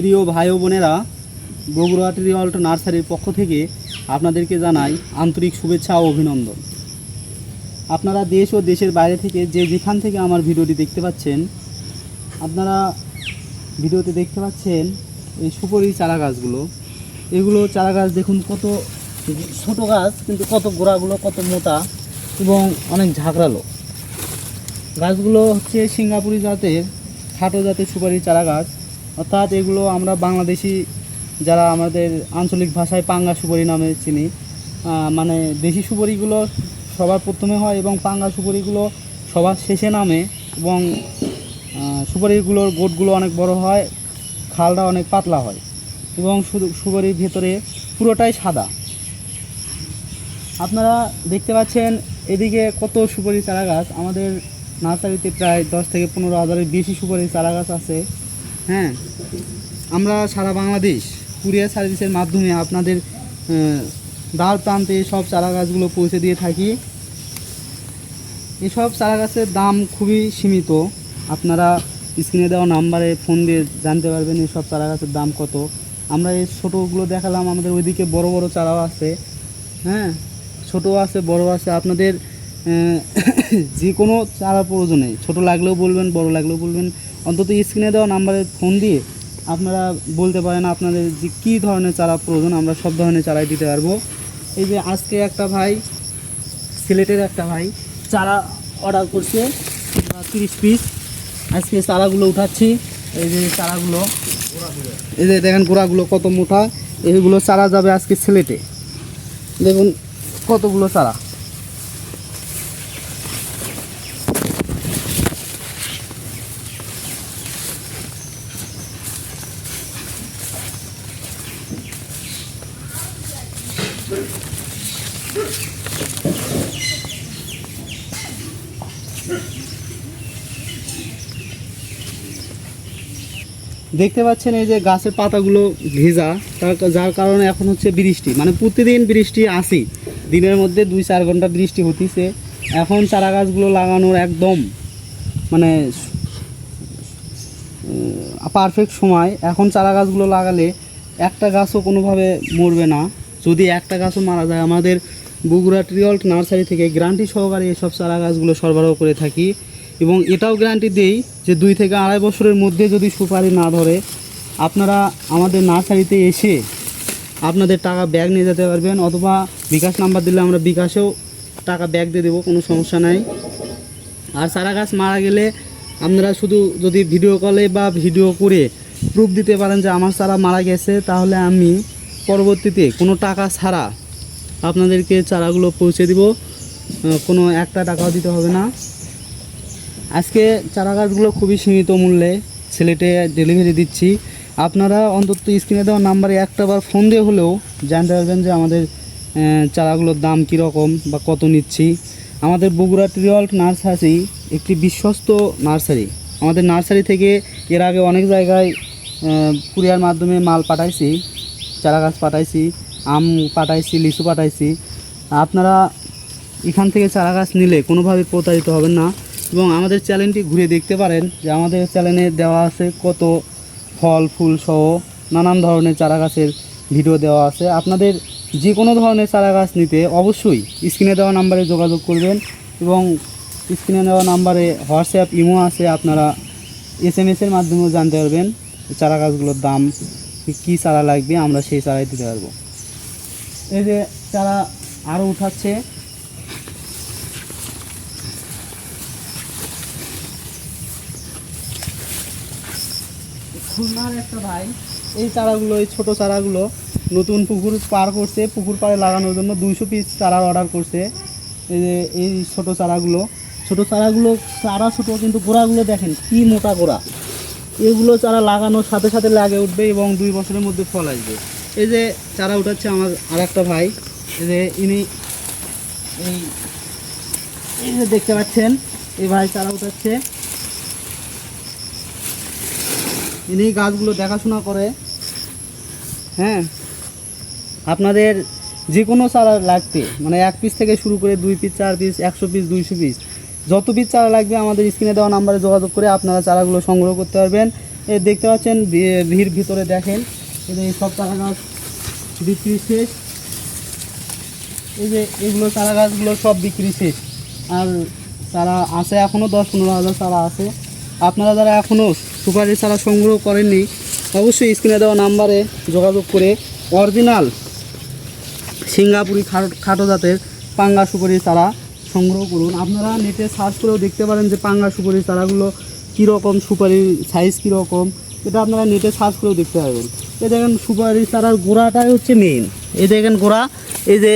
প্রিয় ভাই ও বোনেরা বগুড়া ট্রিঅল্ট নার্সারির পক্ষ থেকে আপনাদেরকে জানাই আন্তরিক শুভেচ্ছা ও অভিনন্দন। আপনারা দেশ ও দেশের বাইরে থেকে যে যেখান থেকে আমার ভিডিওটি দেখতে পাচ্ছেন, আপনারা ভিডিওতে দেখতে পাচ্ছেন এই সুপারি চারা গাছগুলো এগুলো চারা গাছ দেখুন কত ছোট গাছ, কিন্তু কত গোড়াগুলো, কত মোটা এবং অনেক ঝাঁকড়ালো। গাছগুলো হচ্ছে সিঙ্গাপুরি জাতের, খাটো জাতের সুপারি চারা গাছ অর্থাৎ এগুলো আমরা বাংলাদেশি যারা আমাদের আঞ্চলিক ভাষায় পাঙ্গা সুপারি নামে চিনি মানে দেশি সুপারিগুলো সবার প্রথমে হয় এবং পাঙ্গা সুপারিগুলো সবার শেষে নামে এবং সুপারিগুলোর গোটগুলো অনেক বড় হয়, খালটা অনেক পাতলা হয় এবং সুপারির ভেতরে পুরোটাই সাদা। আপনারা দেখতে পাচ্ছেন এদিকে কত সুপারি চারা গাছ আমাদের নার্সারিতে প্রায় দশ থেকে পনেরো হাজারের বেশি সুপারি চারা গাছ আছে। হ্যাঁ আমরা সারা বাংলাদেশ কুরিয়ার সার্ভিসের মাধ্যমে আপনাদের দ্বার প্রান্তে সব চারা গাছগুলো পৌঁছে দিয়ে থাকি। এসব চারা গাছের দাম খুবই সীমিত। আপনারা স্ক্রিনে দেওয়া নাম্বারে ফোন দিয়ে জানতে পারবেন এসব চারা গাছের দাম কত। আমরা এই ছোটোগুলো দেখালাম, আমাদের ওইদিকে বড় বড় চারাও আছে। হ্যাঁ ছোটো আছে বড় আছে। আপনাদের যে কোনো চারা প্রয়োজনে, ছোট লাগলেও বলবেন, বড় লাগলেও বলবেন, অন্তত স্ক্রিনে দেওয়া নাম্বারে ফোন দিয়ে আপনারা বলতে পারেন আপনাদের যে কী ধরনের চারা প্রয়োজন, আমরা সব ধরনের চারাই দিতে পারব। এই যে আজকে একটা ভাই সিলেটের একটা ভাই, চারা অর্ডার করছে তিরিশ পিস আজকে চারাগুলো উঠাচ্ছি, এই যে চারাগুলো, এই যে দেখেন গোড়াগুলো কত মোটা এইগুলো চারা যাবে আজকে সিলেটে দেখুন কতগুলো চারা। দেখতে পাচ্ছেন এই যে গাছের পাতাগুলো ভেজা, তার যার কারণে এখন হচ্ছে বৃষ্টি। মানে প্রতিদিন বৃষ্টি আসি। দিনের মধ্যে দুই চার ঘণ্টা বৃষ্টি হতিছে। এখন চারা গাছগুলো লাগানোর একদম মানে পারফেক্ট সময়। এখন চারা গাছগুলো লাগালে একটা গাছও কোনোভাবে মরবে না। যদি একটা গাছও মারা যায়, আমাদের বগুড়া ট্রিঅল্ট নার্সারি থেকে গ্যারান্টি সহকারে এসব চারা গাছগুলো সরবরাহ করে থাকি এবং এটাও গ্যারান্টি দেই যে দুই থেকে আড়াই বছরের মধ্যে যদি সুপারি না ধরে, আপনারা আমাদের নার্সারিতে এসে আপনাদের টাকা ব্যাগ নিয়ে যেতে পারবেন অথবা বিকাশ নাম্বার দিলে আমরা বিকাশেও টাকা ব্যাগ দিয়ে দেবো, কোনো সমস্যা নাই। আর চারা গাছ মারা গেলে আপনারা শুধু যদি ভিডিও কলে বা ভিডিও করে প্রুফ দিতে পারেন যে আমার চারা মারা গেছে, তাহলে আমি পরবর্তীতে কোনো টাকা ছাড়া আপনাদেরকে চারাগুলো পৌঁছে দিব। কোনো একটা টাকাও দিতে হবে না। আজকে চারা গাছগুলো খুবই সীমিত মূল্যে সিলেটে ডেলিভারি দিচ্ছি। আপনারা অন্তত স্ক্রিনে দেওয়া নাম্বারে একটা বার ফোন দিয়ে হলেও জানতে পারবেন যে আমাদের চারাগুলোর দাম কীরকম বা কত নিচ্ছি। আমাদের বগুড়া ট্রিঅল্ট নার্সারি একটি বিশ্বস্ত নার্সারি। আমাদের নার্সারি থেকে এর আগে অনেক জায়গায় কুরিয়ার মাধ্যমে মাল পাঠাইছি। চারা গাছ পাঠাইছি, আম পাঠাইছি, লিচু পাঠাইছি। আপনারা এখান থেকে চারা গাছ নিলে কোনোভাবে প্রতারিত হবেন না এবং আমাদের চ্যানেলটি ঘুরে দেখতে পারেন যে আমাদের চ্যানেলে দেওয়া আছে কত ফল, ফুল সহ নানান ধরনের চারা গাছের ভিডিও দেওয়া আছে। আপনাদের যে কোনো ধরনের চারা গাছ নিতে অবশ্যই স্ক্রিনে দেওয়া নাম্বারে যোগাযোগ করবেন এবং স্ক্রিনে দেওয়া নাম্বারে হোয়াটসঅ্যাপ, ইমো আছে, আপনারা এস এম এসের মাধ্যমেও জানতে পারবেন চারা গাছগুলোর দাম কী চারা লাগবে, আমরা সেই চারাই দিতে পারব। এই যে চারা আরও উঠাচ্ছে। খুলনার একটা ভাই, এই চারাগুলো, এই ছোটো চারাগুলো নতুন পুকুর পার করছে। পুকুর পাড়ে লাগানোর জন্য দুইশো পিস চারা অর্ডার করছে। এই যে, এই ছোটো চারাগুলো। ছোটো চারাগুলো, চারা ছোটো, কিন্তু গোড়াগুলো দেখেন কি মোটা গোড়া। এগুলো চারা লাগানোর সাথে সাথে লাগে উঠবে এবং দুই বছরের মধ্যে ফল আসবে। এই যে চারা উঠাচ্ছে আমার আর একটা ভাই। এই যে ইনি এই এই যে দেখতে পাচ্ছেন, এই ভাই চারা উঠাচ্ছে। ইনি গাছগুলো দেখাশোনা করে। হ্যাঁ আপনাদের যে কোনো চারা লাগতে মানে এক পিস থেকে শুরু করে দুই পিস চার পিস একশো পিস দুইশো পিস যত পিস চারা লাগবে আমাদের স্ক্রিনে দেওয়া নাম্বারে যোগাযোগ করে আপনারা চারাগুলো সংগ্রহ করতে পারবেন। দেখতে পাচ্ছেন ভিড় ভিতরে দেখেন। এই সব চারা গাছ বিক্রি শেষ। এই যে এগুলো চারা গাছগুলো সব বিক্রি শেষ। আর চারা আছে এখনও দশ পনেরো হাজার চারা আছে। আপনারা যারা এখনও সুপারি চারা সংগ্রহ করেননি, অবশ্যই স্ক্রিনে দেওয়া নাম্বারে যোগাযোগ করে অরিজিনাল সিঙ্গাপুরি খাটো খাটো জাতের পাঙ্গা সুপারি চারা সংগ্রহ করুন। আপনারা নেটে সার্চ করেও দেখতে পারেন যে পাঙ্গা সুপারির চারাগুলো কীরকম সুপারির সাইজ কীরকম, এটা আপনারা নেটে সার্চ করেও দেখতে পারবেন। এই দেখেন সুপারি চারার গোড়াটাই হচ্ছে মেইন এই দেখেন গোড়া, এই যে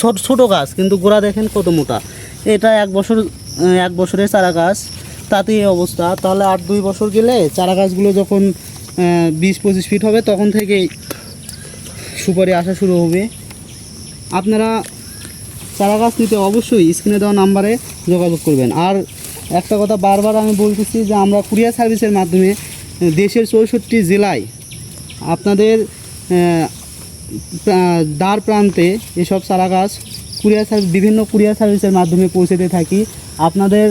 ছোট ছোটো গাছ, কিন্তু গোড়া দেখেন কত মোটা। এটা এক বছর এক বছরের চারা গাছ তাতে এই অবস্থা। তাহলে আট দুই বছর গেলে চারা গাছগুলো যখন বিশ পঁচিশ ফিট হবে, তখন থেকেই সুপারি আসা শুরু হবে। আপনারা চারা গাছ নিতে অবশ্যই স্ক্রিনে দেওয়া নাম্বারে যোগাযোগ করবেন। আর একটা কথা বারবার আমি বলতেছি যে আমরা কুরিয়ার সার্ভিসের মাধ্যমে দেশের চৌষট্টি জেলায় আপনাদের দ্বার প্রান্তে এসব চারা গাছ কুরিয়ার সার্ভিস বিভিন্ন কুরিয়ার সার্ভিসের মাধ্যমে পৌঁছাতে থাকি। আপনাদের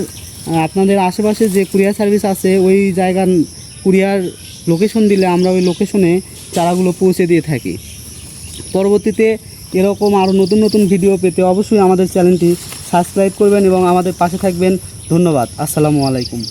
আপনাদের আশেপাশে যে কুরিয়ার সার্ভিস আছে, ওই জায়গার কুরিয়ার লোকেশন দিলে আমরা ওই লোকেশনে চারাগুলো পৌঁছে দিয়ে থাকি। পরবর্তীতে এরকম আরও নতুন নতুন ভিডিও পেতে অবশ্যই আমাদের চ্যানেলটি সাবস্ক্রাইব করবেন এবং আমাদের পাশে থাকবেন। ধন্যবাদ। আসসালামু আলাইকুম।